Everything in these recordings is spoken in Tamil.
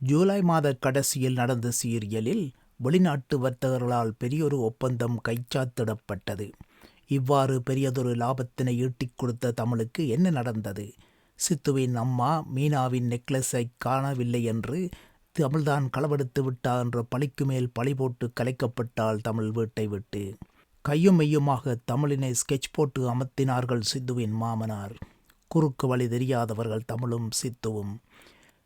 ஜூலை மாத கடைசியில் நடந்த சீரியலில் வெளிநாட்டு வர்த்தகர்களால் பெரியொரு ஒப்பந்தம் கைச்சாத்திடப்பட்டது. இவ்வாறு பெரியதொரு லாபத்தினை ஈட்டிக் கொடுத்த தமிழுக்கு என்ன நடந்தது? சித்துவின் அம்மா மீனாவின் நெக்லஸை காணவில்லை என்று தமிழ்தான் களவெடுத்து விட்டா என்ற பழிக்கு மேல் பழி போட்டு கலைக்கப்பட்டாள் தமிழ் வீட்டை விட்டு. கையும் மெய்யுமாக தமிழினை ஸ்கெட்ச் போட்டு அமர்த்தினார்கள் சித்துவின் மாமனார். குறுக்கு வழி தெரியாதவர்கள் தமிழும் சித்துவும்.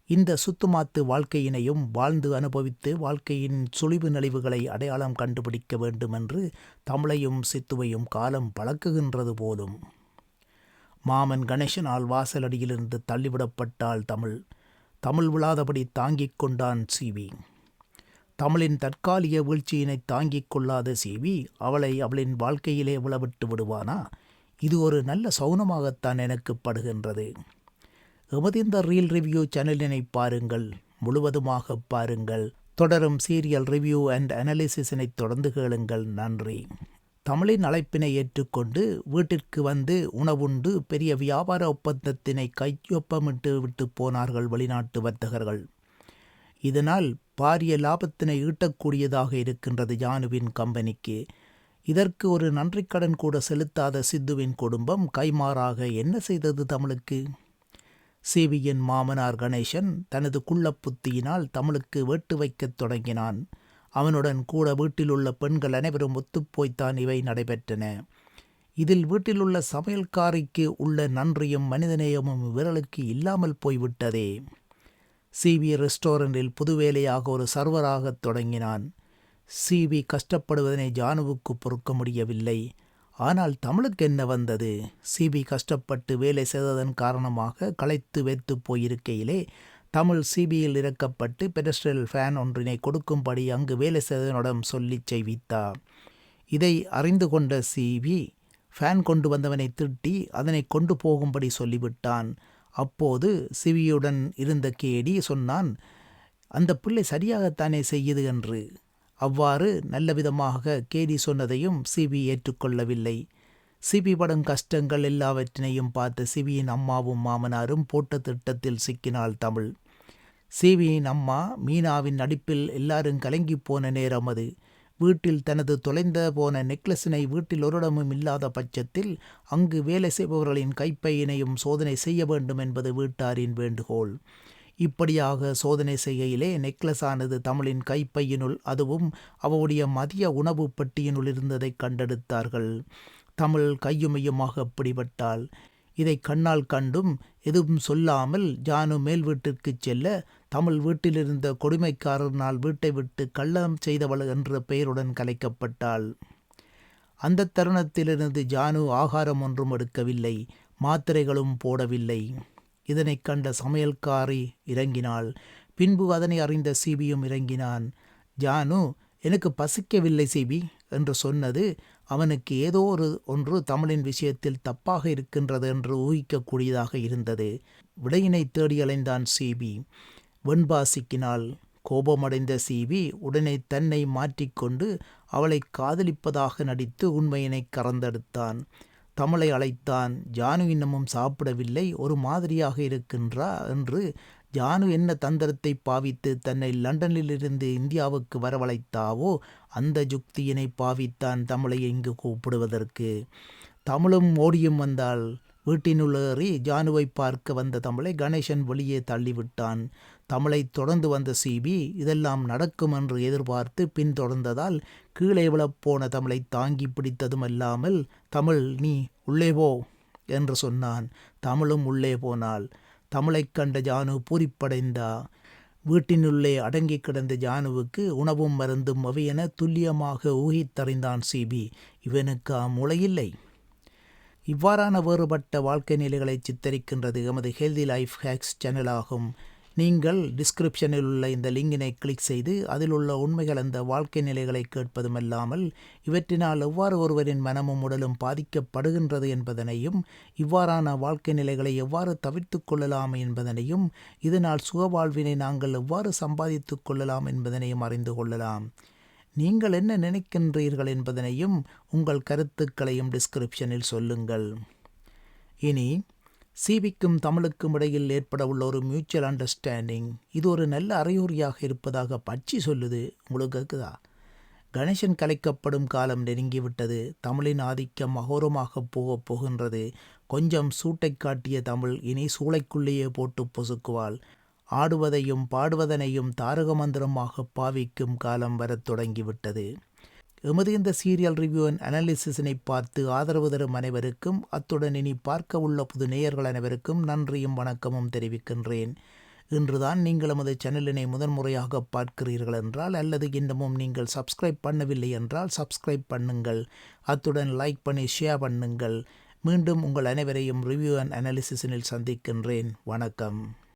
இந்த சுத்துமாத்து வாழ்க்கையினையும் வாழ்ந்து அனுபவித்து வாழ்க்கையின் சுழிவு நலிவுகளை அடையாளம் கண்டுபிடிக்க வேண்டுமென்று தமிழையும் சித்துவையும் காலம் பழக்குகின்றது போலும். மாமன் கணேசனால் வாசலடியிலிருந்து தள்ளிவிடப்பட்டாள் தமிழ். தமிழ் விழாதபடி தாங்கிக் கொண்டான் சிவி. தமிழின் தற்காலிக வீழ்ச்சியினை தாங்கிக் கொள்ளாத சிவி அவளை அவளின் வாழ்க்கையிலே விழவிட்டு விடுவானா? இது ஒரு நல்ல சௌனமாகத்தான் எனக்கு படுகின்றது எமது இந்த ரீல் ரிவ்யூ சேனலினை பாருங்கள் முழுவதுமாக பாருங்கள். தொடரும் சீரியல் ரிவ்யூ அண்ட் அனாலிசிஸினை தொடர்ந்து கேளுங்கள். நன்றி. தமிழின் அழைப்பினை ஏற்றுக்கொண்டு வீட்டிற்கு வந்து உணவுண்டு பெரிய வியாபார ஒப்பந்தத்தினை கையொப்பமிட்டு விட்டு போனார்கள் வெளிநாட்டு வர்த்தகர்கள். இதனால் பாரிய லாபத்தினை ஈட்டக்கூடியதாக இருக்கின்றது ஜானுவின் கம்பெனிக்கு. இதற்கு ஒரு நன்றிக்கடன் கூட செலுத்தாத சித்துவின் குடும்பம் கைமாறாக என்ன செய்தது தமிழுக்கு? சிவியின் மாமனார் கணேசன் தனது குள்ளப்புத்தியினால் தமிழுக்கு வேட்டு வைக்கத் தொடங்கினான். அவனுடன் கூட வீட்டிலுள்ள பெண்கள் அனைவரும் ஒத்துப்போய்த்தான் இவை நடைபெற்றன. இதில் வீட்டிலுள்ள சமையல்காரிக்கு உள்ள நன்றியும் மனிதநேயமும் விரலுக்கு இல்லாமல் போய்விட்டதே. சிவி ரெஸ்டாரண்டில் புதுவேலையாக ஒரு சர்வராகத் தொடங்கினான். சிவி கஷ்டப்படுவதனை ஜானுவுக்கு பொறுக்க முடியவில்லை. ஆனால் தமிழுக்கு என்ன வந்தது? சிபி கஷ்டப்பட்டு வேலை செய்ததன் காரணமாக களைத்து வைத்து போயிருக்கையிலே தமிழ் சிபியில் இறக்கப்பட்டு பெடஸ்ட்ரல் ஃபேன் ஒன்றினை கொடுக்கும்படி அங்கு வேலை செய்தவனிடம் சொல்லி செய்வித்தார். இதை அறிந்து கொண்ட சிபி ஃபேன் கொண்டு வந்தவனை திட்டி அதனை கொண்டு போகும்படி சொல்லிவிட்டான். அப்போது சிவியுடன் இருந்த கேடி சொன்னான் அந்த பிள்ளை சரியாகத்தானே செய்யுது என்று. அவ்வாறு நல்ல விதமாக கேடி சொன்னதையும் சிபி ஏற்றுக்கொள்ளவில்லை. சிபி படும் கஷ்டங்கள் எல்லாவற்றினையும் பார்த்த சிபியின் அம்மாவும் மாமனாரும் போட்ட திட்டத்தில் சிக்கினாள் தமிழ். சிபியின் அம்மா மீனாவின் நடிப்பில் எல்லாரும் கலங்கி போன நேரம் அது. வீட்டில் தனது தொலைந்த போன நெக்லஸினை வீட்டில் ஒருடமும் இல்லாத பட்சத்தில் அங்கு வேலை செய்பவர்களின் கைப்பையினையும் சோதனை செய்ய வேண்டும் என்பது வீட்டாரின் வேண்டுகோள். இப்படியாக சோதனை செய்கையிலே நெக்லஸ் ஆனது தமிழின் கைப்பையினுள் அதுவும் அவளுடைய மதிய உணவு பெட்டியினுள் இருந்ததை கண்டெடுத்தார்கள். தமிழ் கையுமையுமாக பிடிபட்டாள் இதை கண்ணால் கண்டும் எதுவும் சொல்லாமல் ஜானு மேல் வீட்டிற்குச் செல்ல தமிழ் வீட்டிலிருந்த கொடுமைக்காரனால் வீட்டை விட்டு கள்ளம் செய்தவள் என்ற பெயருடன் கலைக்கப்பட்டாள். அந்த தருணத்திலிருந்து ஜானு ஆகாரம் ஒன்றும் எடுக்கவில்லை மாத்திரைகளும் போடவில்லை. இதனை கண்ட சமையல்காரி இறங்கினாள் பின்பு அதனை அறிந்த சிபியும் இறங்கினான் ஜானு எனக்கு பசிக்கவில்லை சிபி என்று சொன்னது அவனுக்கு ஏதோ ஒரு ஒன்று தமிழின் விஷயத்தில் தப்பாக இருக்கின்றது என்று ஊகிக்கக்கூடியதாக இருந்தது. விடையினை தேடி அலைந்தான் சிபி. வெண்பா சிக்கினாள் கோபமடைந்த சிபி உடனே தன்னை மாற்றிக்கொண்டு அவளை காதலிப்பதாக நடித்து உண்மையினை கறந்தெடுத்தான். தமிழை அழைத்தான். ஜானு இன்னமும் சாப்பிடவில்லை. ஒரு மாதிரியாக இருக்கின்றா என்று ஜானு என்ன தந்திரத்தை பாவித்து தன்னை லண்டனிலிருந்து இந்தியாவுக்கு வரவழைத்தாவோ அந்த ஜுக்தியினை பாவித்தான் தமிழை இங்கு கூப்பிடுவதற்கு. தமிழும் ஓடியும் வந்தால் வீட்டினுள்ளேறி ஜானுவை பார்க்க வந்த தமிழை கணேசன் வெளியே தள்ளிவிட்டான். தமிழை தொடர்ந்து வந்த சிபி இதெல்லாம் நடக்கும் என்று எதிர்பார்த்து பின்தொடர்ந்ததால் கீழே விழப்போன தமிழை தாங்கி பிடித்ததுமல்லாமல் தமிழ் நீ உள்ளே போ என்று சொன்னான். தமிழும் உள்ளே போனாள். தமிழைக் கண்ட ஜானு பூரிப்படைந்தா. வீட்டினுள்ளே அடங்கி கிடந்த ஜானுவுக்கு உணவும் மருந்தும் அவையென துல்லியமாக ஊகித்தறிந்தான் சிபி இவனுக்கு மூளையில்லை? இவ்வாறான வேறுபட்ட வாழ்க்கை நிலைகளை சித்தரிக்கின்றது எமது ஹெல்தி லைஃப் ஹேக்ஸ் சேனல் ஆகும். நீங்கள் டிஸ்கிரிப்ஷனில் உள்ள இந்த லிங்கினை கிளிக் செய்து அதில் உள்ள உண்மைகள் அந்த வாழ்க்கை நிலைகளை கேட்பதுமல்லாமல் இவற்றினால் எவ்வாறு ஒருவரின் மனமும் உடலும் பாதிக்கப்படுகின்றது என்பதனையும் இவ்வாறான வாழ்க்கை நிலைகளை எவ்வாறு தவிர்த்து கொள்ளலாம் என்பதனையும் இதனால் சுகவாழ்வினை நாங்கள் எவ்வாறு சம்பாதித்து கொள்ளலாம் என்பதனையும் அறிந்து கொள்ளலாம். நீங்கள் என்ன நினைக்கின்றீர்கள் என்பதனையும் உங்கள் கருத்துக்களையும் டிஸ்கிரிப்ஷனில் சொல்லுங்கள். இனி சிபிக்கும் தமிழுக்கும் இடையில் ஏற்படவுள்ள ஒரு மியூச்சுவல் அண்டர்ஸ்டாண்டிங் இது ஒரு நல்ல அறிகுறியாக இருப்பதாக பட்சி சொல்லுது. உங்களுக்கு கேட்குதா கணேசன் கலைக்கப்படும் காலம் நெருங்கிவிட்டது. தமிழின் ஆதிக்கம் அகோரமாக போகப் போகின்றது. கொஞ்சம் சூட்டைக் காட்டிய தமிழ் இனி சூளைக்குள்ளேயே போட்டு பொசுக்குவாள். ஆடுவதையும் பாடுவதனையும் தாரக மந்திரமாக பாவிக்கும் காலம் வரத் தொடங்கிவிட்டது. எமது இந்த சீரியல் ரிவ்யூ அண்ட் அனாலிசிஸினை பார்த்து ஆதரவு தரும் அனைவருக்கும் அத்துடன் இனி பார்க்க உள்ள புது நேயர்கள் அனைவருக்கும் நன்றியும் வணக்கமும் தெரிவிக்கின்றேன். இன்றுதான் நீங்கள் எமது சேனலினை முதன்முறையாக பார்க்கிறீர்கள் என்றால் அல்லது இன்னமும் நீங்கள் சப்ஸ்கிரைப் பண்ணவில்லை என்றால் சப்ஸ்கிரைப் பண்ணுங்கள். அத்துடன் லைக் பண்ணி ஷேர் பண்ணுங்கள். மீண்டும் உங்கள் அனைவரையும் ரிவ்யூ அண்ட் அனாலிசிஸினில் சந்திக்கின்றேன். வணக்கம்.